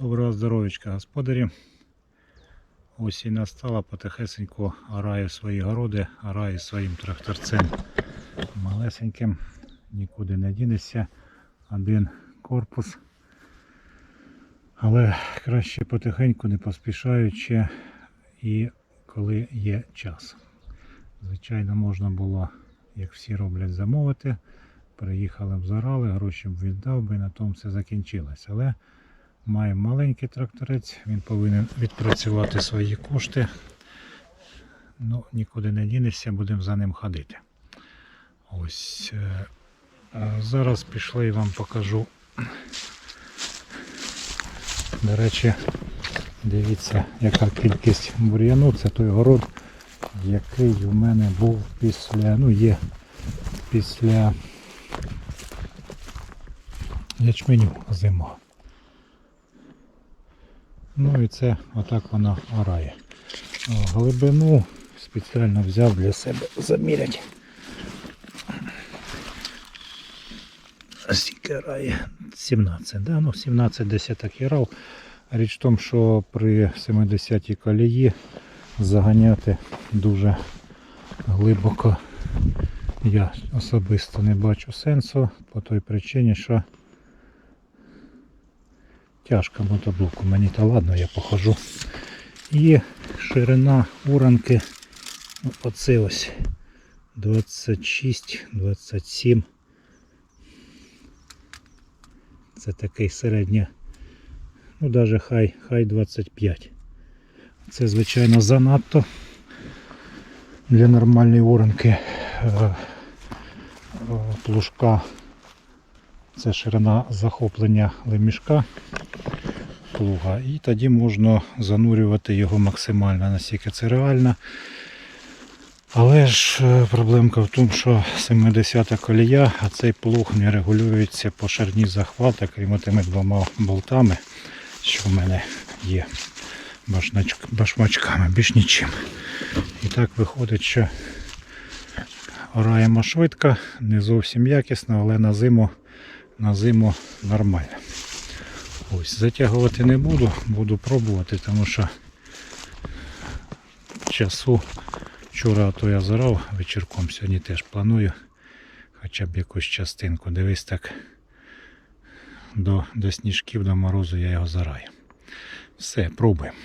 Доброго здоров'ячка, господарі. Осінь настала, потихесенько ораю свої городи, ораю своїм тракторцем малесеньким, нікуди не дінешся. Один корпус. Але краще потихеньку, не поспішаючи і коли є час. Звичайно, можна було, як всі роблять, замовити. Приїхали б зарали, гроші б віддав би, і на тому все закінчилось. Але маємо маленький тракторець, він повинен відпрацювати свої кошти. Ну, нікуди не дінешся, будемо за ним ходити. Ось. е, Зараз пішли і вам покажу. До речі, дивіться, яка кількість бур'яну. Це той город, який у мене був після, ну є після ячменю зима. Ну і це отак вона орає. Глибину спеціально взяв для себе заміряти. Скільки орає? 17, да? ну 17 десь я так і. Річ в тому, що при 70-й колії заганяти дуже глибоко я особисто не бачу сенсу по той причині, що тяжко мотоблоку. Мені то ладно, я похожу. І ширина уранки, ну, оце ось 26-27. Це такий середнє, ну навіть хай, хай 25. Це, звичайно, занадто для нормальної уранки е, е, плужка. Це ширина захоплення лемішка плуга. І тоді можна занурювати його максимально, наскільки це реально. Але ж е, проблемка в тому, що 70-та колія, а цей плуг не регулюється по ширині захвата, крім тими двома болтами, що в мене є башмачками, більш нічим. І так виходить, що ораємо швидко, не зовсім якісно, але на зиму, на зиму нормально. Ось, затягувати не буду, буду пробувати, тому що часу вчора то я зарав вечірком, сьогодні теж планую хоча б якусь частинку. Дивись так до, до сніжків, до морозу я його зараю. Все, пробуємо.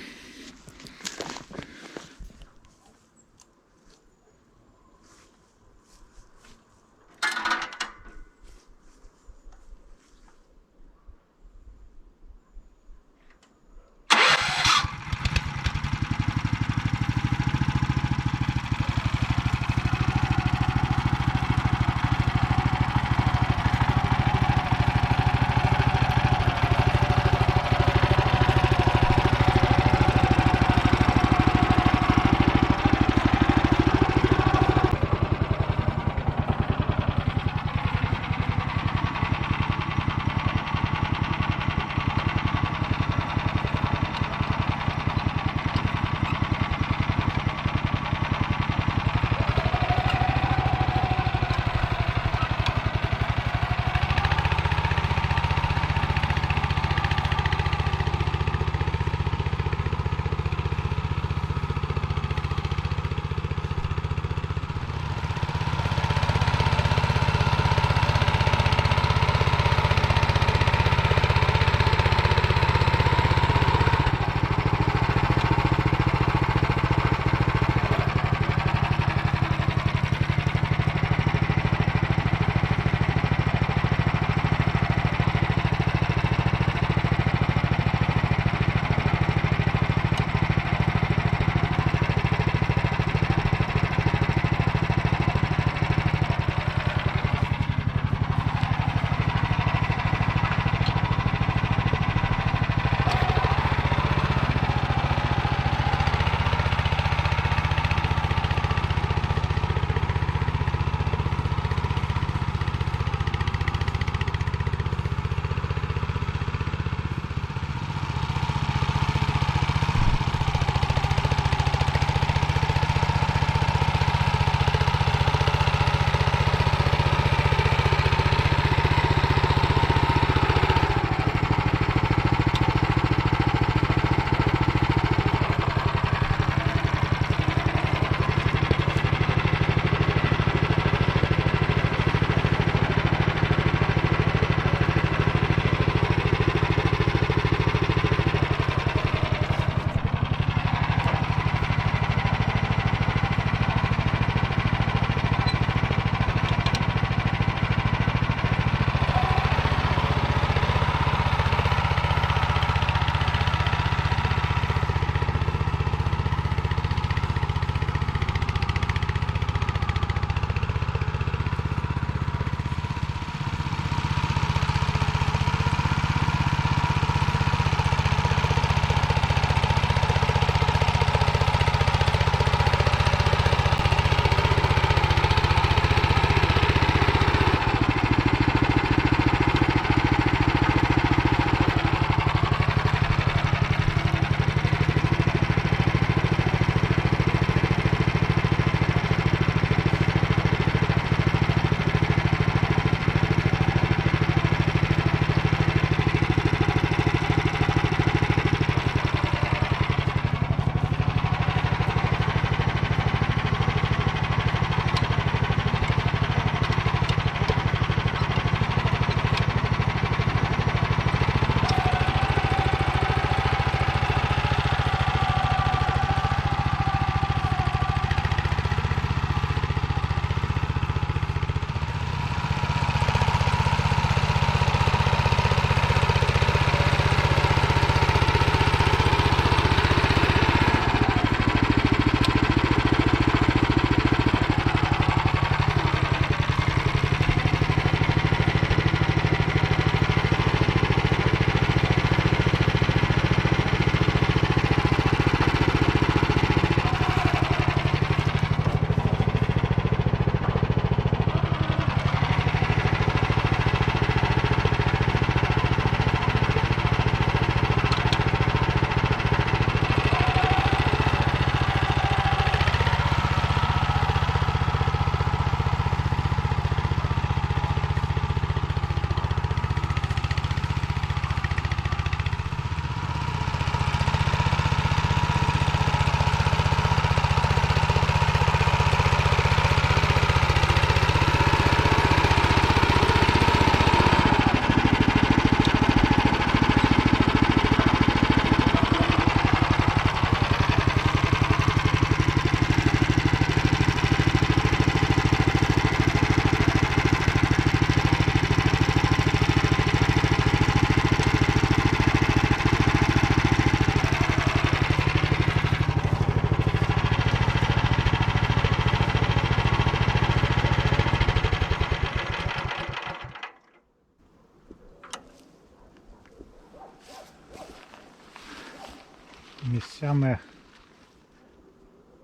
Місцями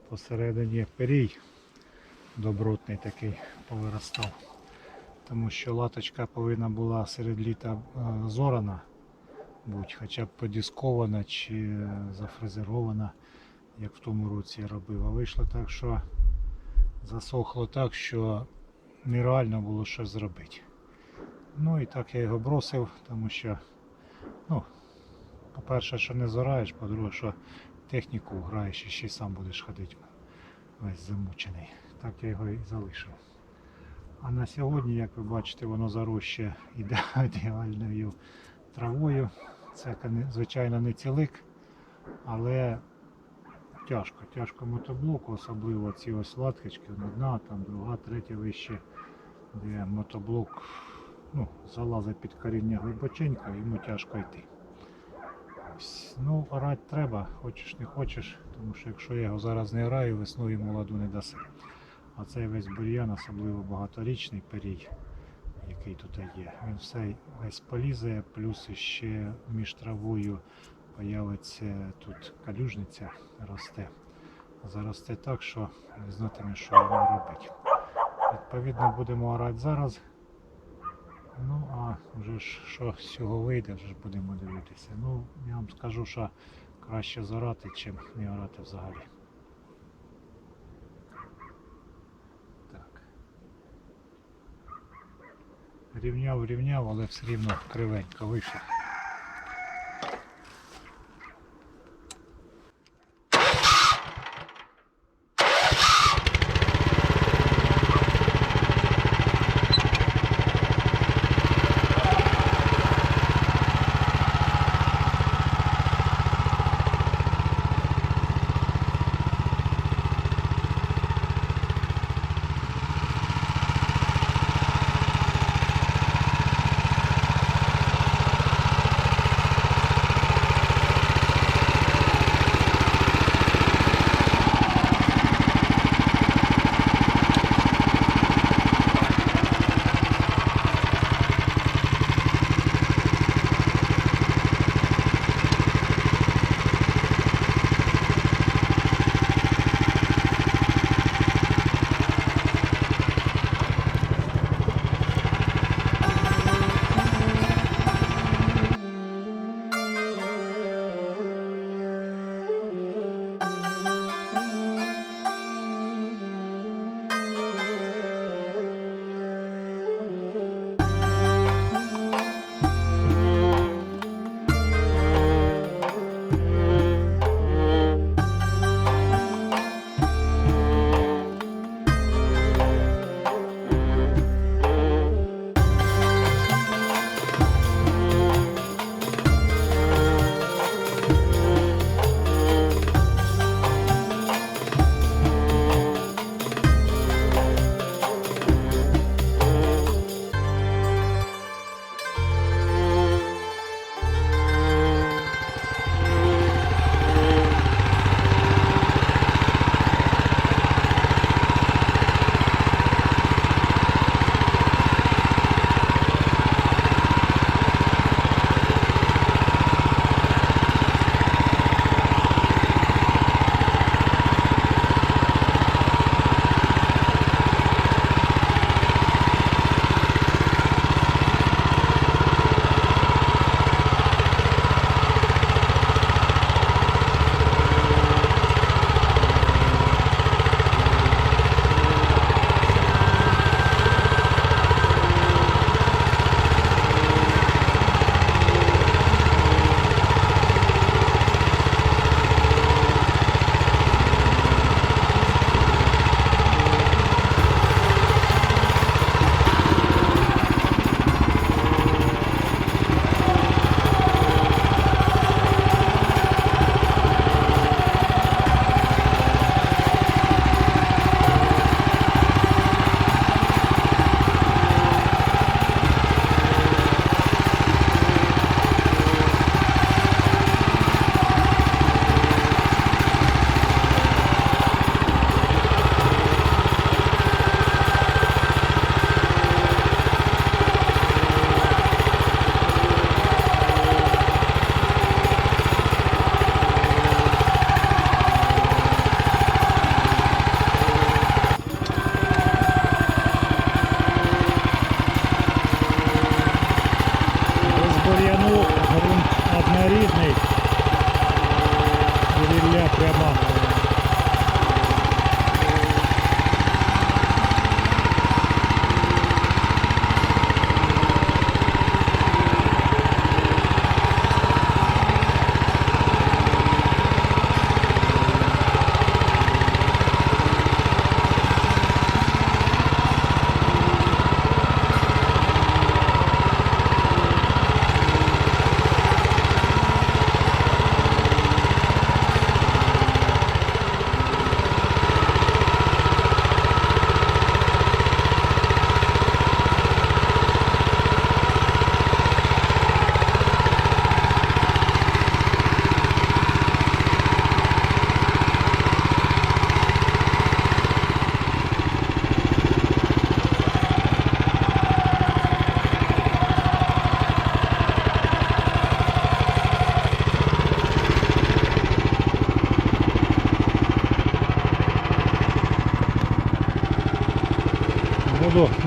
посередині перій добротний такий повиростав. Тому що латочка повинна була серед літа е, зорана, будь хоча б подіскована чи зафрезерована, як в тому році я робив. А вийшло так, що засохло так, що нереально було щось зробити. Ну і так я його бросив, тому що, ну, по-перше, що не зораєш, по-друге, що техніку граєш і ще сам будеш ходити весь замучений. Так я його і залишив. А на сьогодні, як ви бачите, воно зарощує іде- ідеальною травою. Це, звичайно, не цілик, але тяжко. Тяжко мотоблоку, особливо ці ось латочки, одна, там друга, третя вище, де мотоблок ну, залазить під коріння глибоченько, йому тяжко йти. Ну, орати треба, хочеш не хочеш, тому що якщо я його зараз не граю, весною молоду не даси. А цей весь бур'ян, особливо багаторічний перій, який тут є, він все весь полізе, плюс ще між травою появиться тут калюжниця росте. Заросте так, що не знатиме, що воно робить. Відповідно, будемо орати зараз. Ну, а вже ж що з цього вийде, вже ж будемо дивитися. Ну, я вам скажу, що краще зорати, чим не орати взагалі. Так. Рівняв, рівняв, але все рівно кривенько вийшло.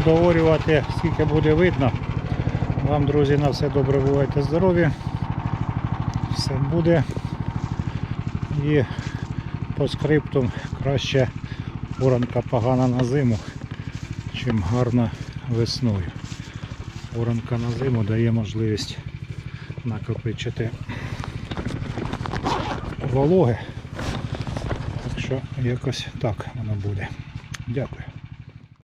Доорювати, скільки буде видно. Вам, друзі, на все добре бувайте здорові. Все буде. І по скриптум краще оранка погана на зиму, чим гарна весною. Оранка на зиму дає можливість накопичити вологи. Так що якось так воно буде. Дякую.